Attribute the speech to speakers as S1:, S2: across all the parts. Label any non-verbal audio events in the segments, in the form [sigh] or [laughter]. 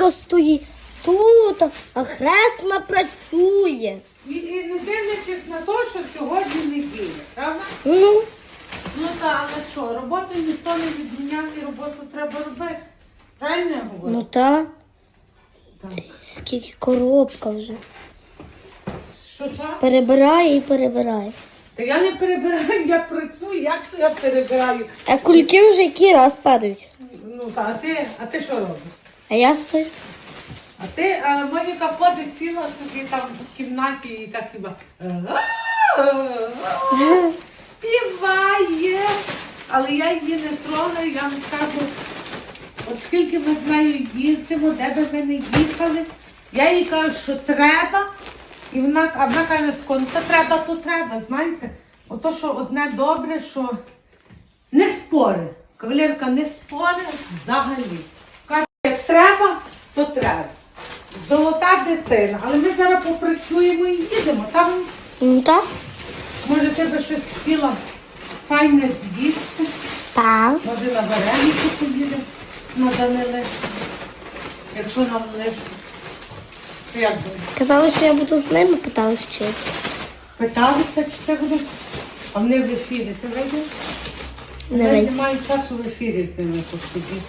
S1: Янка стоїть тут, а хресна працює.
S2: І, і не дивлячись на те, що сьогодні неділя, правда?
S1: Ну,
S2: Ну та але що, роботу ніхто не відміняв і роботу треба робити. Правильно я говорю?
S1: ну та,
S2: Так.
S1: скільки коробка вже.
S2: Що так?
S1: Перебирає і перебирає.
S2: Та я не перебираю, я працюю, як то я перебираю?
S1: А кульки вже який раз падають.
S2: Ну та а ти, а ти що робиш?
S1: А я стою.
S2: А ти, а Моніка ходить сіла собі там в кімнаті і так хіба співає. Але я її не трогаю, я вам скажу, от скільки ми з нею їздимо, де би ми не їхали, я їй кажу, що треба, і вона, а вона каже, «Тако, ну то треба, то треба, знаєте. Ото, що одне добре, що не спори. Кавалерка не спори взагалі. Треба, то треба. Золота дитина. Але ми зараз попрацюємо і їдемо. Там,
S1: Ну та?
S2: може, ти би щось хотіла файне з'їсти.
S1: Так.
S2: Може, на варенику поїдемо на Данили. Якщо нам лишить. Ти як?
S1: Казали, що я буду з ними, питались чи.
S2: Питалися, чи це буде? А вони в ефірі. Ти вийдеш?
S1: Не
S2: Я
S1: вийду.
S2: не маю часу в ефірі з ними посидіти.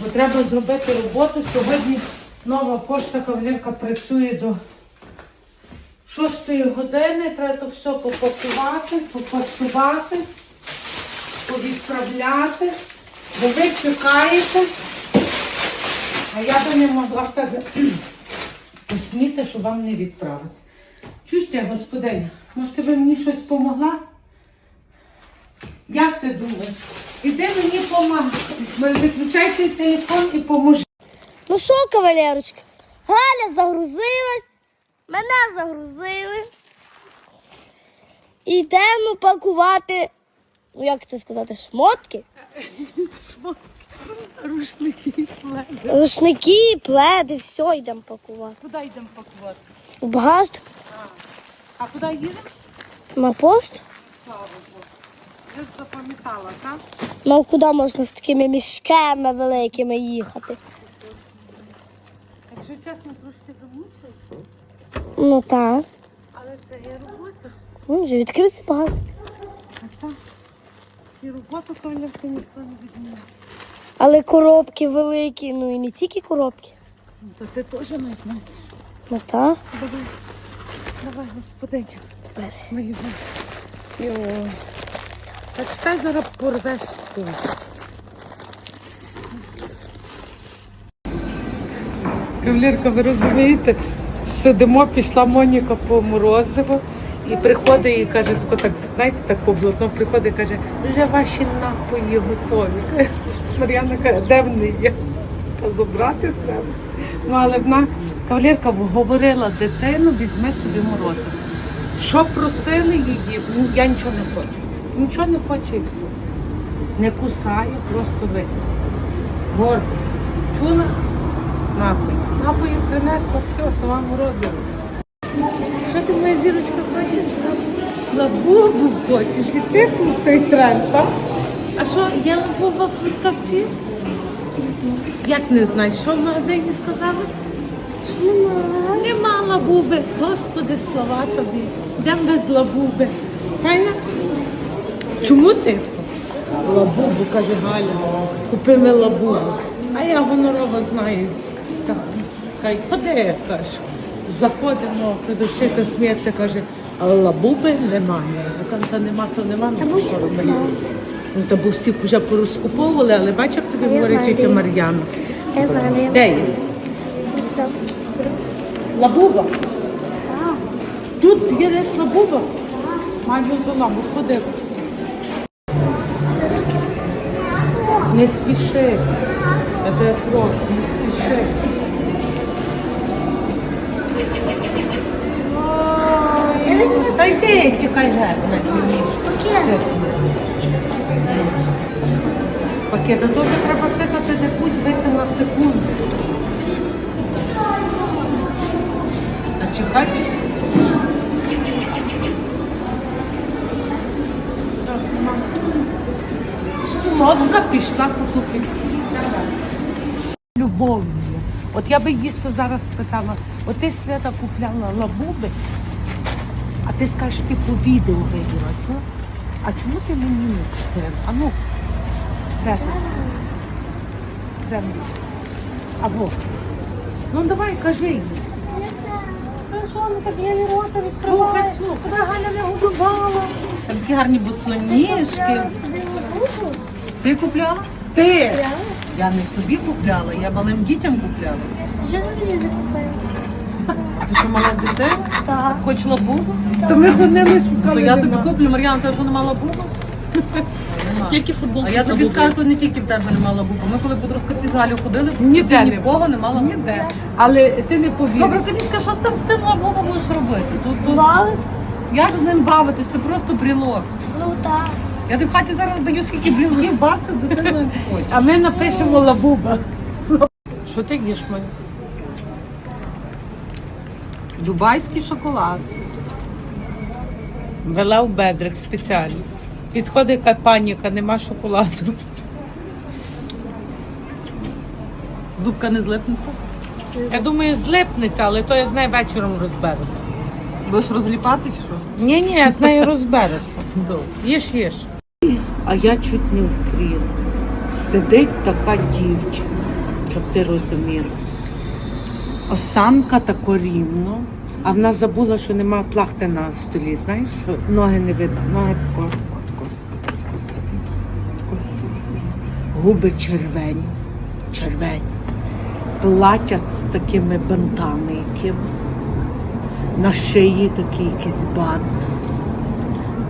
S2: Бо треба зробити роботу. Сьогодні нова пошта кавалерка працює до 6 години. Треба все попакувати, попасувати, повідправляти. Бо ви чекаєте. А я би не могла в тебе [clears throat] посміти, щоб вам не відправити. Чуєте, господиня, може би мені щось допомогла? Як ти думаєш? Іди мені помагай. Виключай телефон і поможи.
S1: Ну що, кавалерочка, Галя загрузилась, мене загрузили. Йдемо пакувати, ну як це сказати, шмотки,
S2: Рушники, пледи.
S1: рушники, пледи, все йдемо пакувати.
S2: Куди йдемо пакувати?
S1: У багажник,
S2: А куди їдемо?
S1: на пошту.
S2: Я запам'ятала, так?
S1: Ну куди можна з такими мішками великими їхати?
S2: Якщо чесно, трошки замучила,
S1: Ну так.
S2: але це є робота.
S1: Ну, вже відкрився багажник.
S2: А так. І роботу кавалерка ніхто не відміняє.
S1: Але коробки великі, ну і не тільки коробки.
S2: Ну, То ти теж навіть нас.
S1: Ну так.
S2: Давай, давай, господиня.
S1: Бери.
S2: Мої Йо. Чекай, зараз порвеш тут. Кавалерка, ви розумієте, сидимо, пішла Моніка по морозиво і приходить і каже, тако так, знаєте, так поблотно приходить і каже, вже ваші напої готові. Мар'яна каже, де вони є? Та забрати треба. Ну, але вона, кавалерка, говорила дитину, візьми собі морозиво. Що просили її, ну, я нічого не хочу. Нічого не хоче і все. Не кусає, просто висить. Горб. Чула? Напої. Напої принесла все, сама морозиво. Що ти моя зірочка хочеш? Лабубу хочеш, і ти тут той тренд, так? А що, є лабуба в Трускавці? Як не знаєш, що в магазині сказали? Нема лабуби. Господи, слова тобі. Йдемо без лабуби. Файна? Чому ти? Лабубу, каже Галя. Купили лабубу. А я гонорова знаю. Так, каже, ходи, каже. Заходимо, продавчиця сміється, каже, а лабуби немає. Я кажу, та нема, то нема, ну що робити? Ну, та бо всіх вже порозкуповували, але бач, як тобі говорить тітя. Мар'яна.
S1: Я знаю, де я.
S2: Де є? Лабуба. Тут є десь лабуба. Маю до лабу, ходи. Не спіши. Я тебе прошу, не спіши. Та йди, чекай геть на. Пакета теж треба цикати, де путь вися на секунду. А чекай. Сотка пішла по. Любов'ю.
S3: От я би їсти зараз спитала, от ти свята купляла лабуби, а ти скажеш, ти по відео виділа, чого? А чому ти мені не купила? А ну, де ти? Де мені? Або. Ну давай, кажи їй.
S1: Що, ну так я не рота відкриваю.
S3: Слухай,
S1: Тебе Галя не годувала.
S4: Там такі гарні босоніжки. Ти купляла?
S3: Ти!
S4: Я не собі купляла, я малим дітям купляла.
S1: Що ти мені не купила?
S4: Ти що мала дитину?
S1: Так.
S4: Хоч лабубу?
S3: То ми ходили, шукали.
S4: То я тобі куплю, Мар'яна, ти що не мала бубу? [laughs]
S5: Тільки футбол.
S4: А я тобі скажу, то не тільки в тебе не мала бубу. Ми коли по Трускавці з Галю ходили,
S3: Ніде
S4: ні
S3: не
S4: в кого не мала.
S3: Ніде. Але ти не повіриш.
S4: Добре, тобі скажи, що з тим з тим лабубом будеш робити? Тут, тут, як з ним бавитись? Це просто брілок.
S1: Ну так.
S4: Я в хаті зараз даю скільки брілків, бався, дитина хоче.
S3: А ми напишемо лабуба. Що ти їш мені?
S4: Дубайський шоколад.
S3: Вела в бедрик спеціально. Підходить яка паніка, нема шоколаду.
S4: Дубка не злипнеться.
S3: Я думаю, злипнеться, але то я з нею вечором розберуся.
S4: Будеш розліпати чи що?
S3: Ні, ні, я з нею розберуся. Їж, їж.
S2: А я чуть не вкріла. Сидить така дівчина, щоб ти розуміла. Осанка тако рівно, а вона забула, що нема плахти на столі. Знаєш, що ноги не видно, ноги тако, тако, губи червені, червені, платять з такими бантами якимось. На шиї такий якийсь бант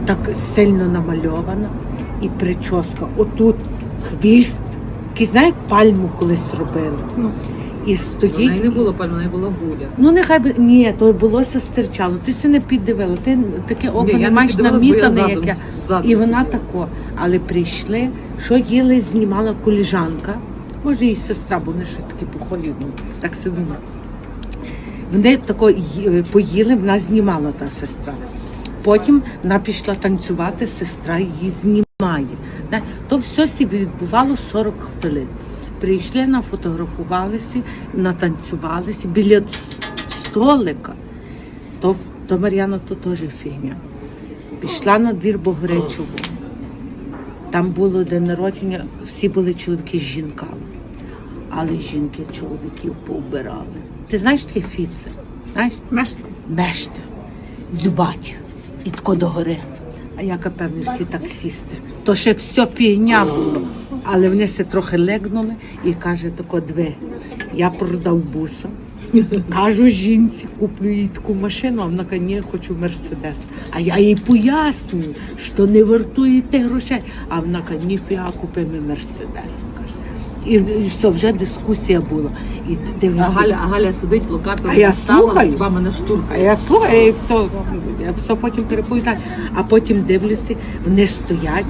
S2: так сильно намальована і прическа. Отут хвіст, який, знаєш, пальму колись робили. І
S4: У неї не було пальма, у неї була гуля.
S2: Ну нехай би ні, то волосся стирчало. Ти се не піддивила, ти таке око
S4: Ні, я
S2: не
S4: не
S2: маєш
S4: піддивилась, бо я
S2: намітане,
S4: задом-
S2: яке.
S4: задом
S2: І вона тако. Але прийшли, що їли, знімала коліжанка. Може, і сестра, бо вони щось таке похожі, ну, так сидимо. Вони тако ї- поїли, вона знімала та сестра. Потім вона пішла танцювати, сестра її знімає. Зна- То все сі відбувало 40 хвилин. Прийшли, нафотографувалися, натанцювалися біля столика. То, то Мар'яна, то теж фігня. Пішла на двір Богоречову. Там було день народження, всі були чоловіки з жінками. Але жінки чоловіків поубирали. Ти знаєш таке фіце? Знаєш?
S5: Мешти.
S2: Мешти, дзюбаті і тако догори. А яка певно всі таксісти. То ще все фігня було. Але вони все трохи легнули і каже тако дві. Я продав буса. Кажу жінці, куплю їй таку машину, а вона каже, ні, хочу мерседес. А я їй пояснюю, що не вартує тих грошей. А вона каже, ніфіга, купи мені мерседес. І, і все, вже дискусія була. І
S4: А Галя, а Галя сидить, плакати
S2: А я слухаю.
S4: Два мене штурм.
S2: а я слухаю, і все, я все потім переповідаю. А потім дивлюся, вони стоять,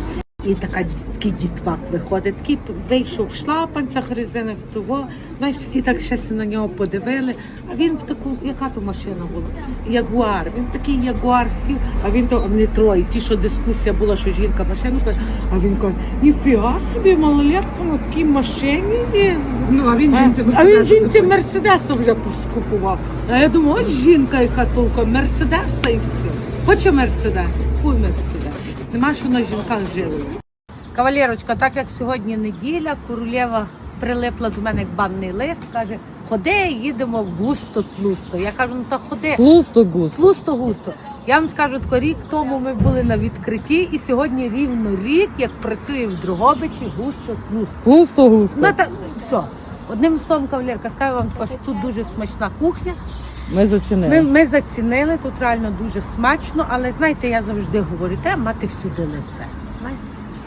S2: і така такий дітвак виходить, такий вийшов в шлапанцях резинових того. Знаєш, всі так ще на нього подивили. А він в таку, яка то машина була? Ягуар. Він такий ягуар сів, а він то а вони троє. Ті, що дискусія була, що жінка машину каже, а він каже, ніфіга собі, малолетка на такій машині є.
S4: Ну, а він жінці
S2: А він жінці Мерседеса вже скупував. А я думаю, от жінка, яка толка, Мерседеса і все. Хоче Мерседес? Хуй Мерседес. Нема що на жінках жили. Кавалерочка, так як сьогодні неділя, королева прилипла до мене як банний лист, каже, ходи, їдемо густо-тлусто. Я кажу, ну та ходи.
S4: Тлусто гус.
S2: Тлусто густо. Я вам скажу, тако, рік тому ми були на відкритті, і сьогодні рівно рік, як працює в Дрогобичі, густо тлусто.
S4: Тлусто густо.
S2: Ну та все. Одним словом, кавалерка, скажу вам, що тут дуже смачна кухня.
S4: Ми зацінили.
S2: Ми, ми зацінили, тут реально дуже смачно, але знаєте, я завжди говорю, треба мати всюди лице.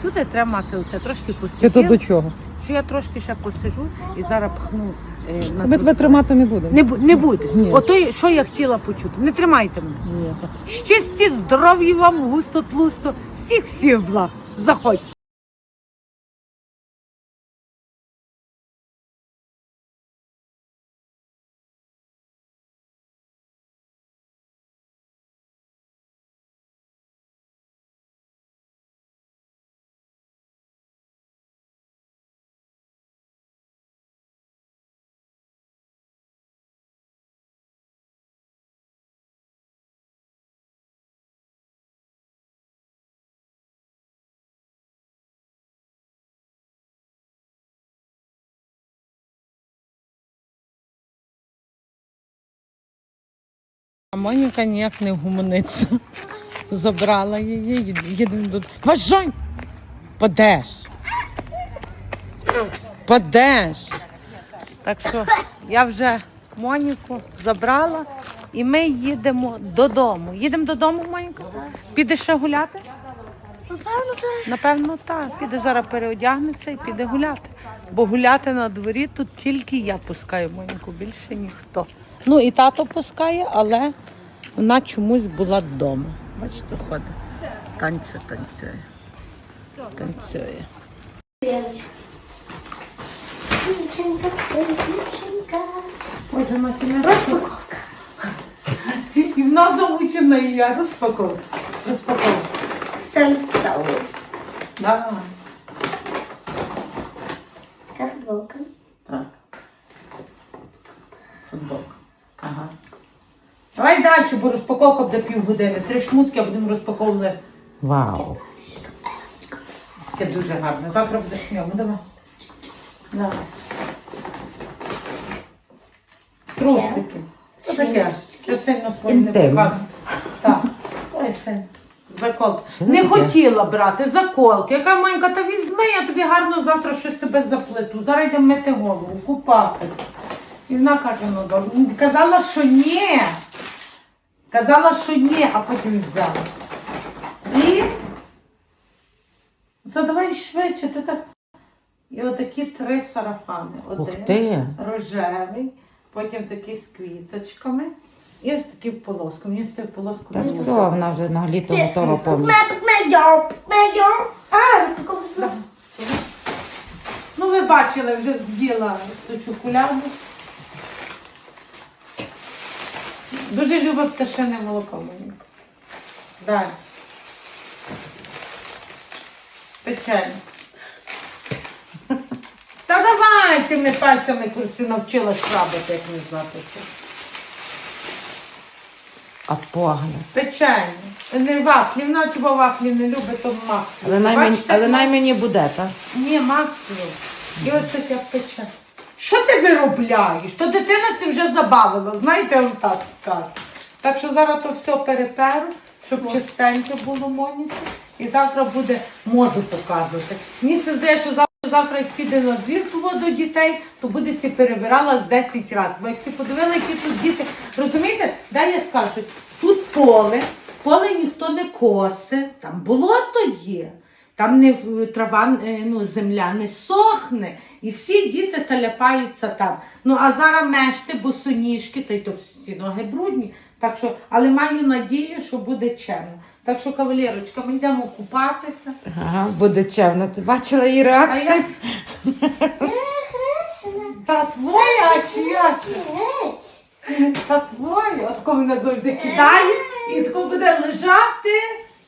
S2: Всюди треба мати оце трошки посиділи,
S4: чого?
S2: що я трошки ще посижу і зараз пхну е, на
S4: Ми
S2: ту
S4: тебе
S2: сторону.
S4: тримати не будемо.
S2: Не, бу- не буде.
S4: Ні.
S2: Ото, що я хотіла почути. Не тримайте мене.
S4: Ні.
S2: Щасті, здоров'я вам, густо, тлусто, всіх всіх благ. Заходьте. А Моніка ніяк не вгуманиться. Забрала її, їд- їдемо до. Вважай! Падеш. Падеш. Так що я вже Моніку забрала і ми їдемо додому. Їдемо додому, Моніка? Підеш ще гуляти?
S1: Напевно, так.
S2: Напевно, так. Піде зараз переодягнеться і піде гуляти. Бо гуляти на дворі тут тільки я пускаю Моніку, більше ніхто. Ну і тато пускає, але вона чомусь була вдома. Бачите, ходить. Танцює, танцює. Танцює.
S1: Дівчинка, дівчинка.
S2: Боже, на кінець.
S1: Розпаковка.
S2: І в нас замучена і я. Розпаковка. Розпаковка.
S1: Сенстау.
S2: Давай.
S1: Така футболка.
S2: Так. Футболка. Давай далі, бо розпаковка буде півгодини. Три шмутки, а будемо розпаковувати. Вау. Це дуже гарно. Завтра будеш в. Давай. Давай. Трусики. Що таке? Що сильно свої не? Так, сильно. Заколки. Не хотіла брати заколки. Яка маленька, та візьми, я тобі гарно завтра щось тебе заплету. Зараз йдемо мити голову, купатись. І вона каже, ну добре. Ну, Казала, що ні. Казала, що ні, а потім взяла. І задавай швидше, ти так. І отакі три сарафани. Один рожевий, потім такий з квіточками. І ось такий в полоску. Мені з цією полоскою
S6: Та все, вона вже на літо готова повністю.
S2: Ну, ви бачили, вже з'їла ту чоколяду. Дуже любить пташине молоко мені. Далі. Печення. Та давай тими пальцями курси навчилась шрабати, як не знати що.
S6: А погано.
S2: Печення. Не вафлі, вона хіба вафлі не любить, то максимум.
S6: Але най, мені, але най мені буде, так?
S2: ні, максимум. І ось таке пече. Що ти виробляєш? То дитина си вже забавила, знаєте, вам так скажу. Так що зараз то все переперу, щоб чистеньке було Моніці. І завтра буде моду показувати. Мені це здає, що завтра, завтра як піде на двір до дітей, то буде сі перебирала з 10 разів. Бо як сі подивила, які тут діти. Розумієте, дай я скажу, тут поле, поле ніхто не косе, там болото є. Там не в- трава, е, ну, земля не сохне, і всі діти таляпаються там. Ну а зараз мешти, босоніжки, та й то всі ноги брудні. Так що, але маю надію, що буде чемно. Так що, кавалерочка, ми йдемо купатися.
S6: Ага, буде чевно. Ти бачила її
S2: А
S6: реакцію?
S2: я та твоя, а чия?
S1: Геть.
S2: Та твоя. От коли мене завжди кидає, і тако буде лежати.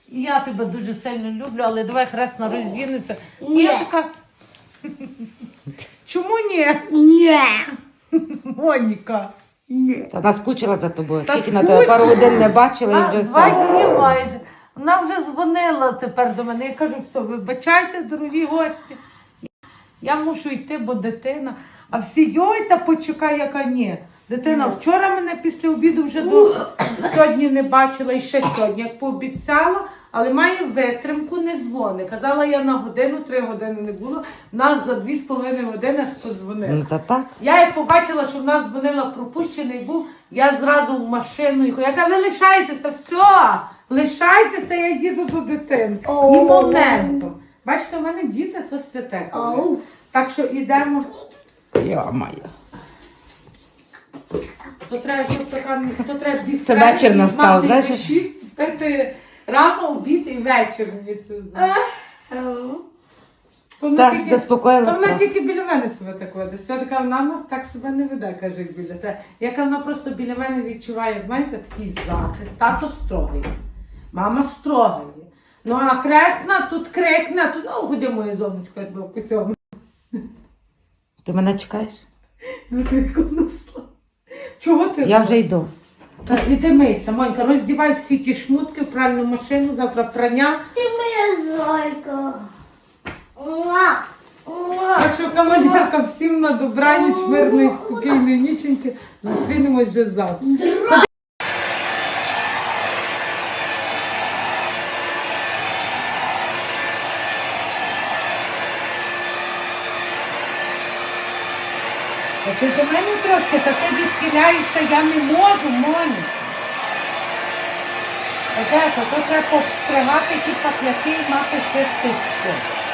S2: Я тебе дуже сильно люблю, але давай хресна роздінеться. Я
S1: Ні.
S2: така. Чому ні?
S1: Ні.
S2: Моніка. Ні.
S6: Та наскучила за тобою.
S2: Та
S6: Скільки на тебе пару годин не бачила і вже
S2: Два
S6: все.
S2: дні майже. Вона вже дзвонила тепер до мене. Я кажу, все, вибачайте, дорогі гості. Я мушу йти, бо дитина. А всі йой, та почекай, яка ні. Дитина вчора мене після обіду вже до сьогодні не бачила і ще сьогодні, як пообіцяла, але має витримку, не дзвони. Казала я на годину, три години не було. В Нас за дві з половиною години аж подзвонила.
S6: Ну та так.
S2: Я як побачила, що в нас дзвонила пропущений був, я зразу в машину. Я кажу, ви лишайтеся, все, лишайтеся, я їду до дитини. І моментом. Бачите, у мене діти то святе. Так що йдемо.
S6: Йо-моє.
S2: То треба, щоб така, то треба дві
S6: Це вечір настав, знаєш?
S2: Шість, пити рано, обід і вечір мені це. То вона
S6: Все,
S2: тільки-
S6: заспокоїлась
S2: То вона тільки біля мене себе так веде. Все така вона нас так себе не веде, каже, як біля тебе. Яка вона просто біля мене відчуває, знаєте, такий захист. Тато строгий, мама строгає. Ну а хресна тут крикне, тут ну ходи моє зонечко, я тебе по цьому.
S6: Ти мене чекаєш?
S2: Ну ти як вона сла- Чого ти?
S6: Я вже йду.
S2: Та іди мийся, Монька, роздівай всі ті шмутки в пральну машину, завтра прання.
S1: Ти моя зайка.
S2: Так що кавалерка всім на добраніч, мирної, спокійної ніченьки. Зустрінемось вже завтра. Ти до мене трошки, та ти відхиляєшся, я не можу, Моні. Оце, то, треба постригати ті пакляки і мати стіл.